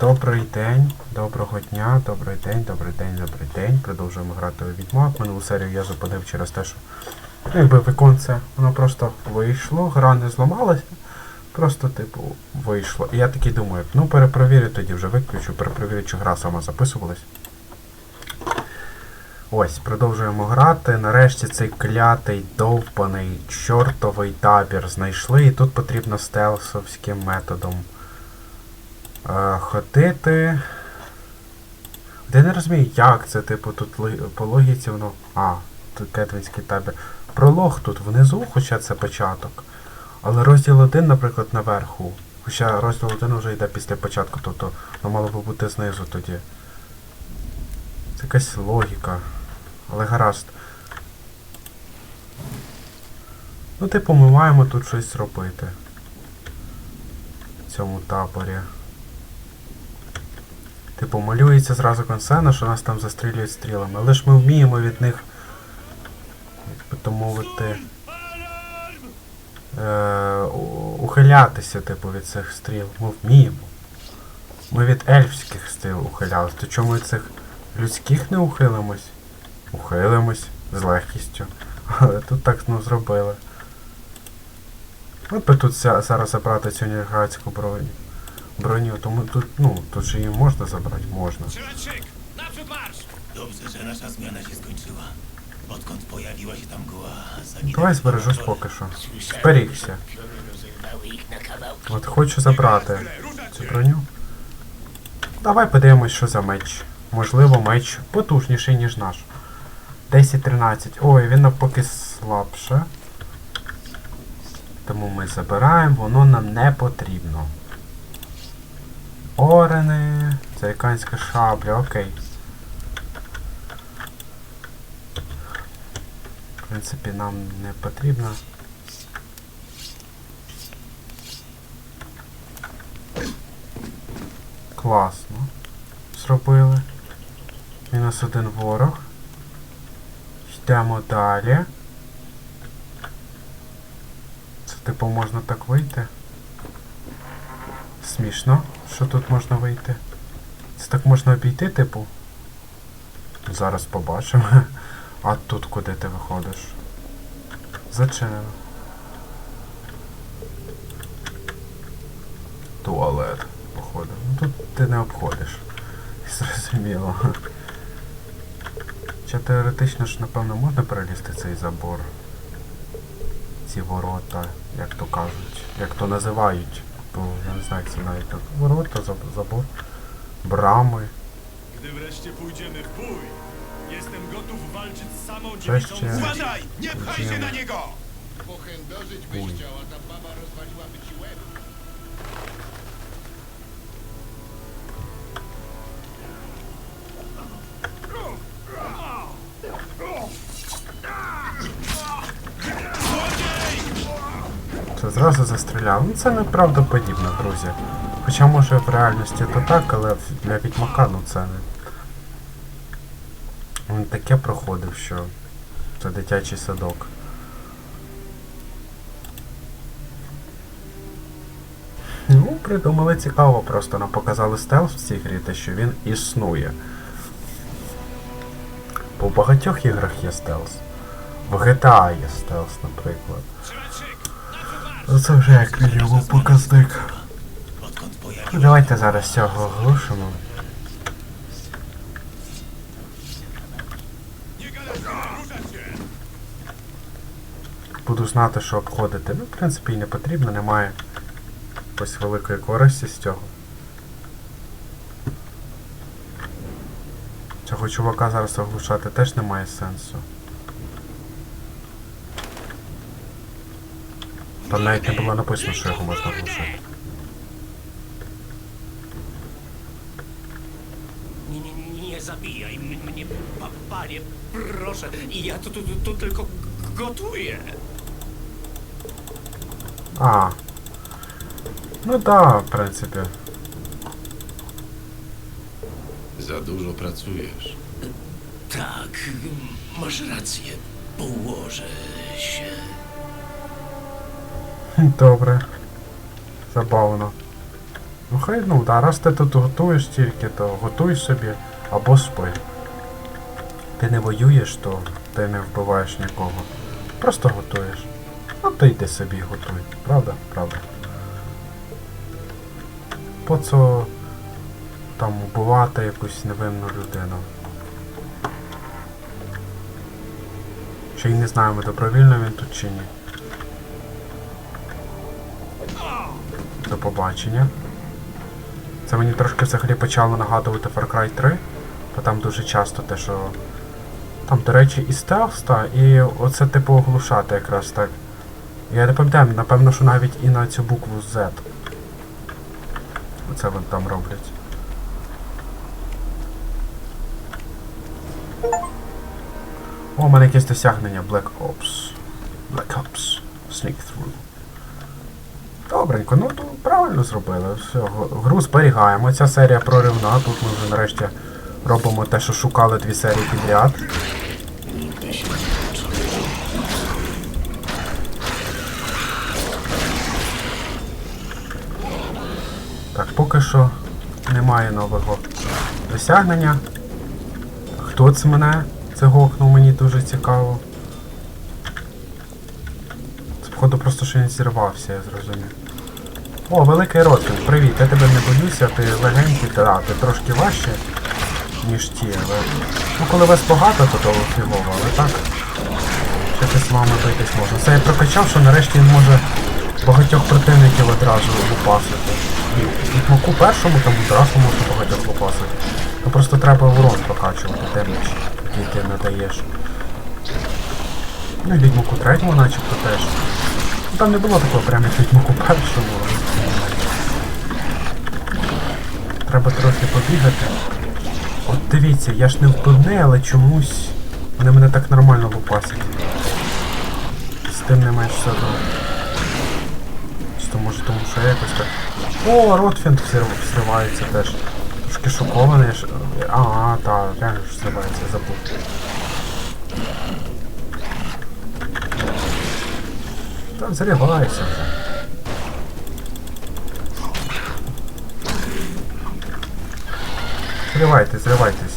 добрий день, доброго дня, добрий день, добрий день, добрий день. Продовжуємо грати у відьмак. Минулу серію я зупинив через те, що ну, якби віконце, воно просто вийшло, гра не зламалася. Просто, типу, вийшло. І я такий думаю, ну перепровірю тоді вже виключу, перепровірю, чи гра сама записувалась. Ось, продовжуємо грати. Нарешті цей клятий, довбаний, чортовий табір знайшли, і тут потрібно стелсовським методом ходити. Я не розумію, як це, типу, тут по логіці воно. А, тут кетвінський табір. Пролог тут внизу, хоча це початок. Але розділ 1, наприклад, наверху. Хоча розділ 1 вже йде після початку, тобто воно мало би бути знизу тоді. Це якась логіка. Але гаразд. Ну, типу, ми маємо тут щось зробити. В цьому таборі. Типу, малюється зразу консцена, що нас там застрілюють стрілами. Але ж ми вміємо від них, як би то мовити, е, ухилятися, типу, від цих стріл. Ми вміємо. Ми від ельфських стріл ухилялись. То чому від цих людських не ухилимось? Ухилимось з легкістю. Але тут так ну, зробили. От би тут зараз забрати цю нергацьку броню. Броню, тому тут, ну, тут же її можна забрати? Можна. Strzelczyk! Naprzód marsz! Dobrze, że nasza zmiana się skończyła. Odkąd pojawiła się tam Давай збережусь поки що. Зберігся. От хочу забрати цю броню. Давай подивимось, що за меч. Можливо, меч потужніший, ніж наш. 10-13. Ой, він навпаки слабше. Тому ми забираємо, воно нам не потрібно. Орени, заяканська шабля, окей. В принципі, нам не потрібно. Класно. Зробили. Мінус один ворог. Йдемо далі. Це типу можна так вийти. Смішно, що тут можна вийти. Це так можна обійти, типу. Зараз побачимо. А тут куди ти виходиш? Зачинено. Туалет, походу. Ну тут ти не обходиш. Зрозуміло. Хоча теоретично ж, напевно, можна перелізти цей забор. Ці ворота, як то кажуть. Як то називають. Бо я не знаю, як це навіть так. Ворота, заб- забор, брами. Gdy wreszcie pójdziemy w bój, jestem gotów walczyć z samą Wreszcie. dziewiczą... Uważaj! Nie pchaj się Idziemy. na niego! Pochędożyć byś Uj. chciał, a ta baba rozwaliłaby ci зразу застріляв. Ну це неправдоподібно, друзі. Хоча може в реальності то так, але для відьмака ну це не. Він таке проходив, що це дитячий садок. Ну, придумали цікаво, просто нам показали стелс в цій грі, те, що він існує. Бо в багатьох іграх є стелс. В GTA є стелс, наприклад. Ну це вже як мінімум показник. Ну, Давайте зараз цього się! Буду знати, що обходити. Ну, в принципі, і не потрібно, немає якоїсь великої користі з цього. Цього чувака зараз оглушати теж немає сенсу. Tam nawet nie była na powiedzmy szeregu można ruszyć. Nie, nie, nie zabijaj mnie, pa, panie, proszę. Ja tu, tu, tu tylko gotuję. A. No da, w pryncypie. Za dużo pracujesz. Tak, masz rację. Położę się. Добре. Забавно. Ну хай, ну, да, раз ти тут готуєш тільки, то готуй собі або спи. Ти не воюєш, то ти не вбиваєш нікого. Просто готуєш. Ну то йди собі готуй. Правда? Правда. По це там вбивати якусь невинну людину. Ще й не знаємо, добровільно він тут чи ні. До побачення. Це мені трошки взагалі почало нагадувати Far Cry 3, бо там дуже часто те, що. Там, до речі, і стелс, та, і оце типу оглушати якраз так. Я не пам'ятаю, напевно, що навіть і на цю букву Z. Оце вони там роблять. О, у мене якесь досягнення Black Ops. Black Ops. Sneak through. Добренько, ну то правильно зробили. Все, гру зберігаємо. Ця серія проривна. Тут ми вже нарешті робимо те, що шукали дві серії підряд. Так, поки що немає нового досягнення. Хто це мене? Це гокнув, мені дуже цікаво. Це походу просто що він зірвався, я зрозумів. О, великий Ротвін, привіт, я тебе не боюся, ти легенький, та ти трошки важче, ніж ті, але. Ну коли вас багато, то то фігово, але так. Ще з вами битись можна. Це я прокачав, що нарешті він може багатьох противників одразу лупасити. І відьмаку першому там одразу можна багатьох лупасити. Ну просто треба урон прокачувати, демедж, який ти надаєш. Ну і відьмаку третьому начебто теж. Там не було такого прямо як відьмаку першому. але тим не менше. Треба трохи побігати. От дивіться, я ж не впевнений, але чомусь вони мене так нормально лупасять. З тим не менш все одно. Чи то може тому, що я якось так. О, Ротфінд взривається теж. Трошки шокований. ж. А, так, реально ж взривається, я забув. Та взривайся вже. Зривайтесь, зривайтесь.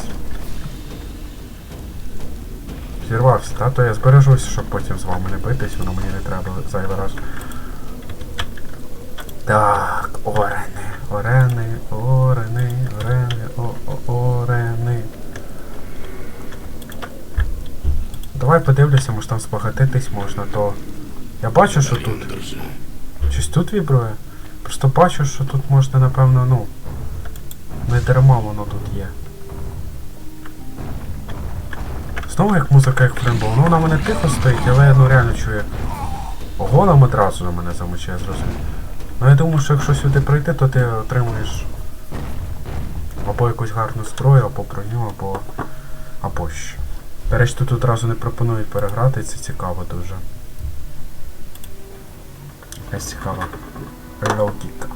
Зірвався, та? То я збережуся, щоб потім з вами не битись, воно мені не треба зайвий раз. Так, орени, орени, орени, орени, о, орени. Давай подивлюся, може там збагатитись можна, то. Я бачу, що тут. Щось тут вібрує. Просто бачу, що тут можна, напевно, ну. Не дарма воно тут є. Знову як музика, як френбол. Ну вона мене тихо стоїть, але я ну реально чую. Голом одразу на мене замочає, зрозумів. Ну я думаю, що якщо сюди прийти, то ти отримуєш або якусь гарну зброю, або броню, або. або що. До речі, тут одразу не пропонують переграти, це цікаво дуже. Якась цікава. Логіка.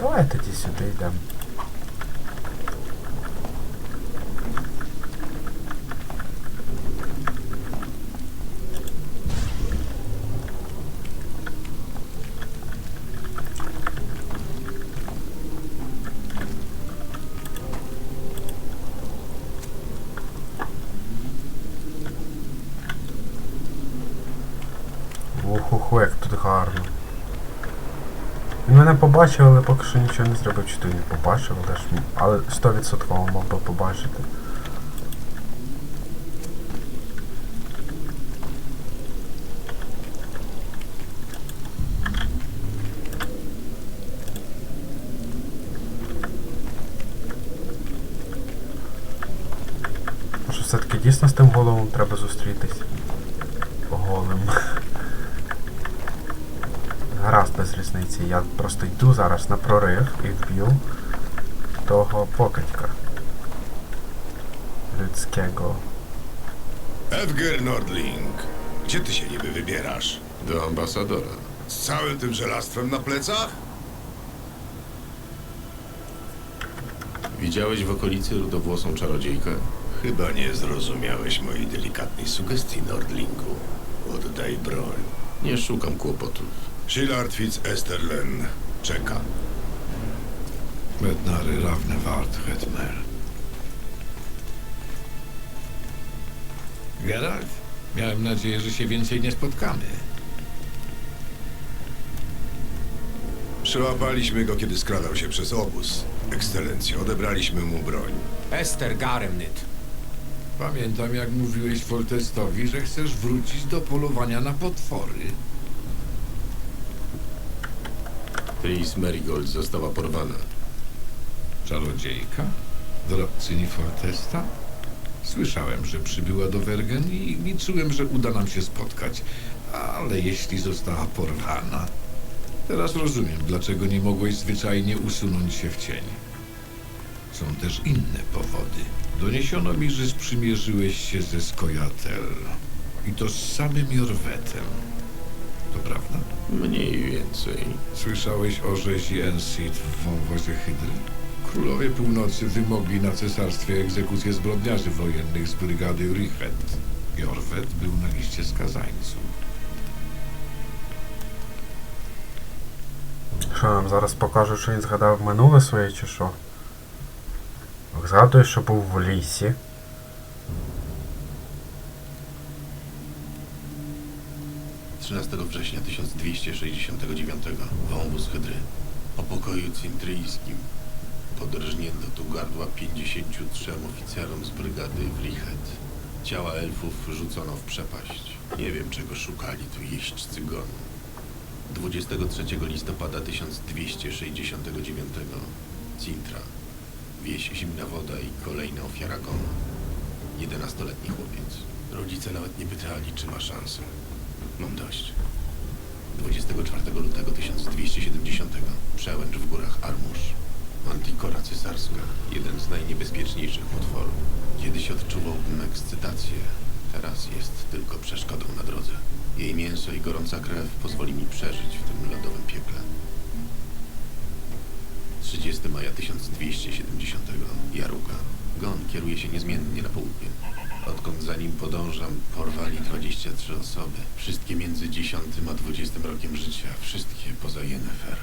Давай тоді сюди йдемо. Охо, як тут гарно. Він мене побачив, але поки що нічого не зробив, чи то не побачив, але ж але 100% мав би побачити. tu zaraz na ProRail ich wbił toho Pokeczka Ryckiego. Edgar Nordling, gdzie ty się niby wybierasz? Do ambasadora. Z całym tym żelastwem na plecach? Widziałeś w okolicy rudowłosą czarodziejkę? Chyba nie zrozumiałeś mojej delikatnej sugestii, Nordlingu. Oddaj broń. Nie szukam kłopotów. Szilard Fitz Esterlen, czeka. Mednary Ravnevart Hetmer. Geralt, miałem nadzieję, że się więcej nie spotkamy. Przyłapaliśmy go, kiedy skradał się przez obóz. Ekscelencjo, odebraliśmy mu broń. Ester Garemnyt. Pamiętam, jak mówiłeś Foltestowi, że chcesz wrócić do polowania na potwory. Tris Merigold została porwana. Czarodziejka? Doradczyni Foltesta? Słyszałem, że przybyła do Wergen i liczyłem, że uda nam się spotkać. Ale jeśli została porwana... Teraz rozumiem, dlaczego nie mogłeś zwyczajnie usunąć się w cień. Są też inne powody. Doniesiono mi, że sprzymierzyłeś się ze Skojatel. I to z samym Jorwetem. To prawda? Mniej więcej. Słyszałeś o rzezi Ensid w wąwozie Hydry? Królowie Północy wymogli na cesarstwie egzekucję zbrodniarzy wojennych z brygady Richet. Jorwet był na liście skazańców. Що нам зараз покаже, що він згадав минуле своє чи що? Згадує, що був в лісі. – 13 września 1269 wąwóz Hydry o pokoju cintryjskim podrżnięto tu gardła 53 oficerom z brygady Wlichet. Ciała elfów rzucono w przepaść. Nie wiem, czego szukali tu jeźdźcy gonu. 23 listopada 1269 Cintra. Wieś Zimna Woda i kolejna ofiara gonu. 11-letni chłopiec. Rodzice nawet nie pytali, czy ma szansę. Mam dość. 24 lutego 1270 przełęcz w górach Armusz. Mantikora cesarska, jeden z najniebezpieczniejszych potworów. Kiedyś odczuwałbym ekscytację, teraz jest tylko przeszkodą na drodze. Jej mięso i gorąca krew pozwoli mi przeżyć w tym lodowym piekle. 30 maja 1270 Jaruga. Gon kieruje się niezmiennie na południe Odkąd za nim podążam, porwali 23 osoby. Wszystkie między 10 a 20 rokiem życia. Wszystkie poza Yennefer.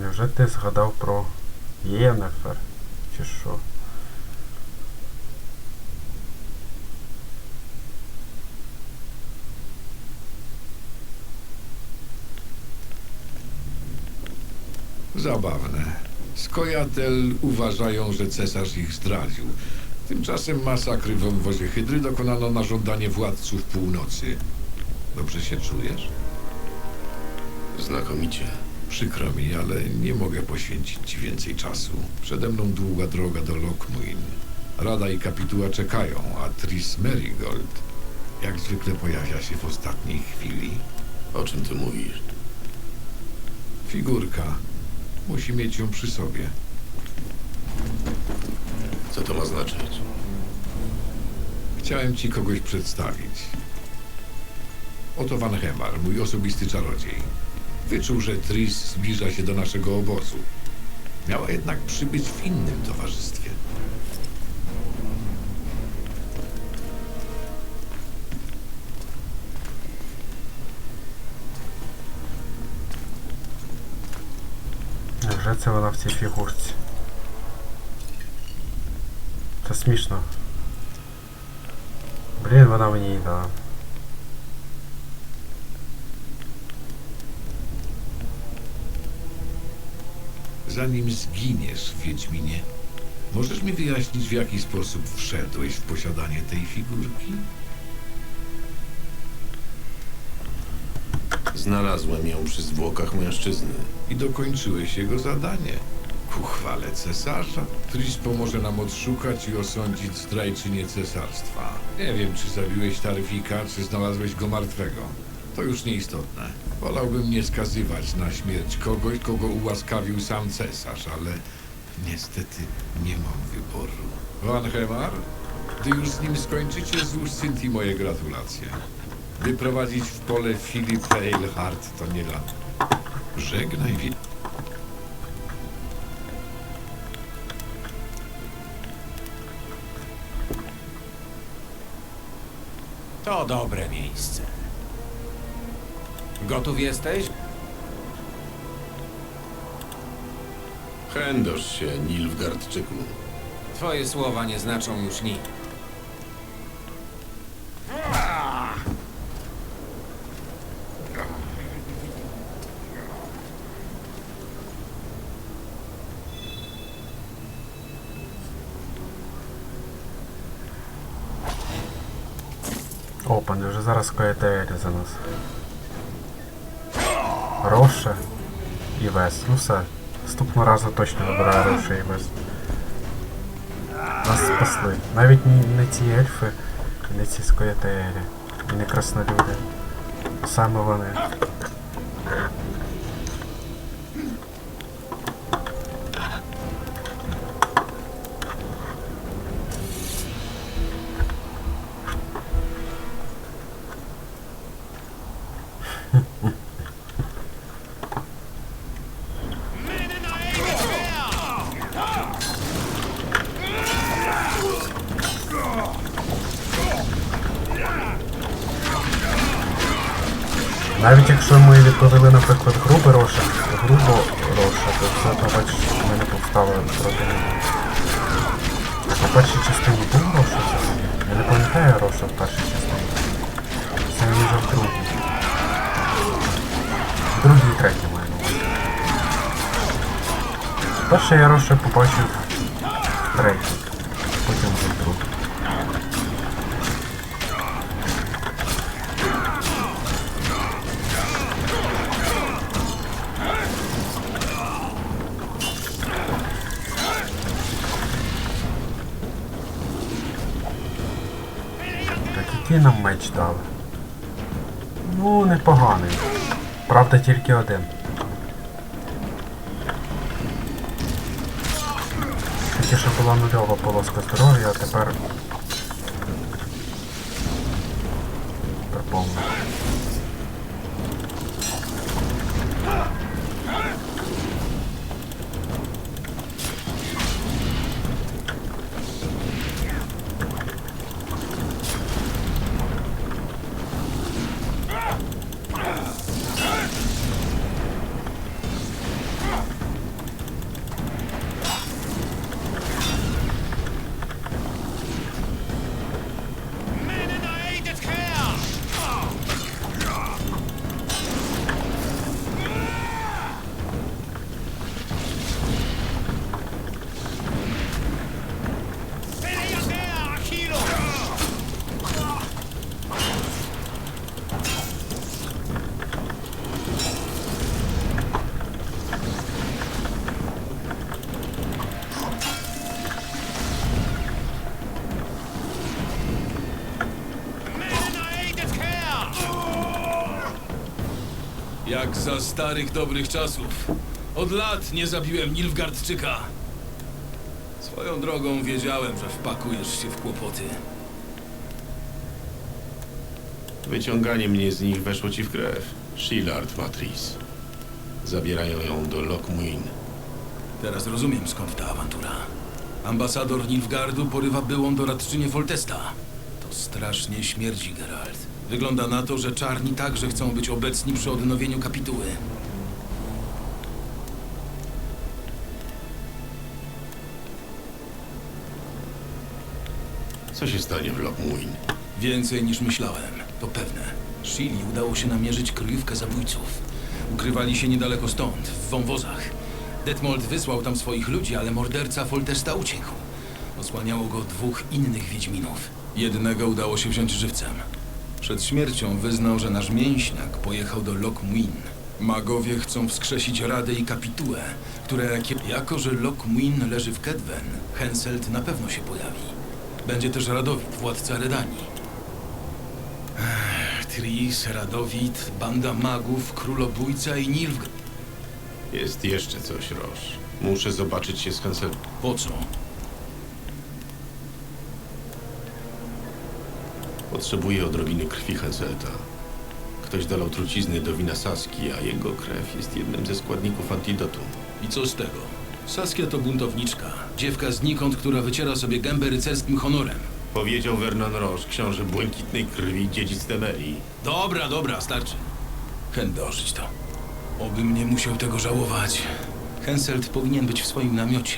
Невже ти згадав про Єнефер? Чи що? Zabawne. Skojatel uważają, że cesarz ich zdradził. Tymczasem masakry w wąwozie Hydry dokonano na żądanie władców północy. Dobrze się czujesz? Znakomicie. Przykro mi, ale nie mogę poświęcić ci więcej czasu. Przede mną długa droga do Lockmuin. Rada i kapituła czekają, a Tris Merigold jak zwykle pojawia się w ostatniej chwili. O czym ty mówisz? Figurka. Musi mieć ją przy sobie. Co to ma znaczyć? Chciałem ci kogoś przedstawić. Oto Van Hemar, mój osobisty czarodziej. Wyczuł, że Tris zbliża się do naszego obozu. Miała jednak przybyć w innym towarzystwie. Невже це вона в цій фігурці? Це смішно. Блін, вона мені не дала. Zanim zginiesz, Wiedźminie, możesz mi wyjaśnić, w jaki sposób wszedłeś w posiadanie tej figurki? Znalazłem ją przy zwłokach mężczyzny. I dokończyłeś jego zadanie. Ku chwale cesarza. Tris pomoże nam odszukać i osądzić zdrajczynię cesarstwa. Nie wiem, czy zabiłeś Tarwika, czy znalazłeś go martwego. To już nieistotne. Wolałbym nie skazywać na śmierć kogoś, kogo ułaskawił sam cesarz, ale niestety nie mam wyboru. Van Hemar, gdy już z nim skończycie, złóż Cynthii moje gratulacje. Wyprowadzić w pole Filip Eilhart to nie lada. Żegnaj, Wi- To dobre miejsce. Gotów jesteś? Chędosz się, Nilfgaardczyku. Twoje słowa nie znaczą już nic. Вже зараз за нас. Роша і Вес. Ну все. Наступного разу точно вибираю Роша і Вес. Нас спасли. Навіть не ці ельфи, не ці скоєтеєрі, і не краснолюди. Саме вони. Якщо ми відповіли, наприклад, грубо Роша, грубо Роша, то все одно бачиш, ми не повстали проти нього. А по першій частині був Роша? Я не пам'ятаю Роша в першій частині. Це він вже в другій. Другій і третій маю на увазі. Перше я Роша побачив третій, дали? Ну, непоганий. Правда, тільки один. Тільки що була нульова полоска здоров'я, а тепер. Тепер повна. Jak za starych dobrych czasów. Od lat nie zabiłem Nilfgaardczyka. Swoją drogą wiedziałem, że wpakujesz się w kłopoty. Wyciąganie mnie z nich weszło ci w krew. Shillard Matris. Zabierają ją do Lockmuin. Teraz rozumiem skąd ta awantura. Ambasador Nilfgaardu porywa byłą doradczynię Foltesta. To strasznie śmierdzi, Geralt. Wygląda na to, że czarni także chcą być obecni przy odnowieniu kapituły. Co się stanie w Lockmuin? Więcej niż myślałem, to pewne. Shili udało się namierzyć kryjówkę zabójców. Ukrywali się niedaleko stąd, w wąwozach. Detmold wysłał tam swoich ludzi, ale morderca Foltesta uciekł. Osłaniało go dwóch innych Wiedźminów. Jednego udało się wziąć żywcem. Przed śmiercią wyznał, że nasz mięśniak pojechał do Lockmuin. Magowie chcą wskrzesić Radę i Kapitułę, które, jako że Lockmuin leży w Kedwen, Henselt na pewno się pojawi. Będzie też Radowid, władca Redanii. Ech, Tris, Radowid, banda magów, królobójca i Nilfgaard. Jest jeszcze coś, Roż. Muszę zobaczyć się z Hanselem. Po co? Potrzebuję odrobiny krwi Henselta. Ktoś dolał trucizny do wina Saski, a jego krew jest jednym ze składników antidotum. I co z tego? Saskia to buntowniczka. Dziewka znikąd, która wyciera sobie gębę rycerskim honorem. Powiedział Vernon Roche, książę błękitnej krwi, dziedzic Temerii. Dobra, dobra, starczy. Hen dożyć to. Obym nie musiał tego żałować. Henselt powinien być w swoim namiocie.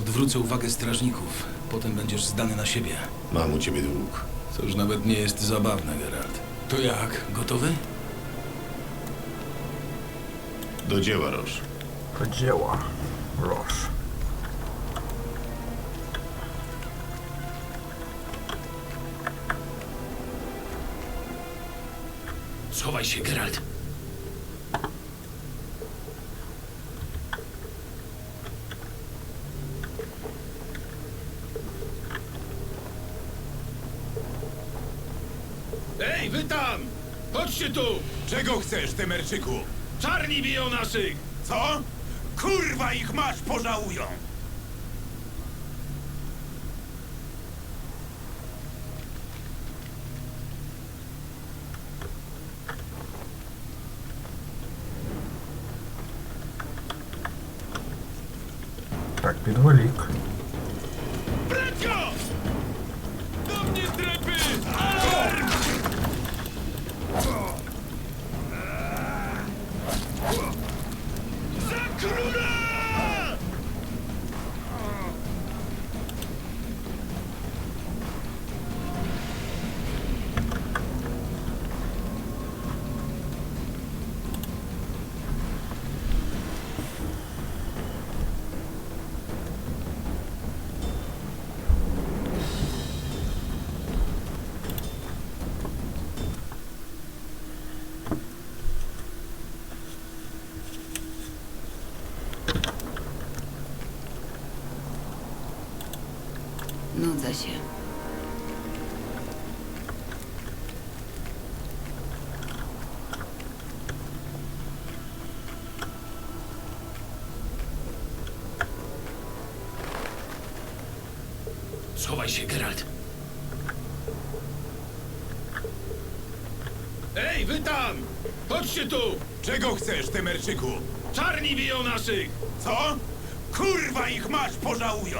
Odwrócę uwagę strażników. Potem będziesz zdany na siebie. Mam u ciebie dług. To już nawet nie jest zabawne, Geralt. To jak? Gotowy? Do dzieła, Roche. Do dzieła. Roż. Schowaj się, Geralt. Ej, wy tam! Chodźcie tu! Czego chcesz, Temerczyku? Czarni biją naszych! Co? Kurwa ich masz, pożałują! Schowaj się, Geralt. Ej, wy tam! Chodźcie tu! Czego chcesz, Temerczyku? Czarni biją naszych! Co? Kurwa ich masz, pożałują!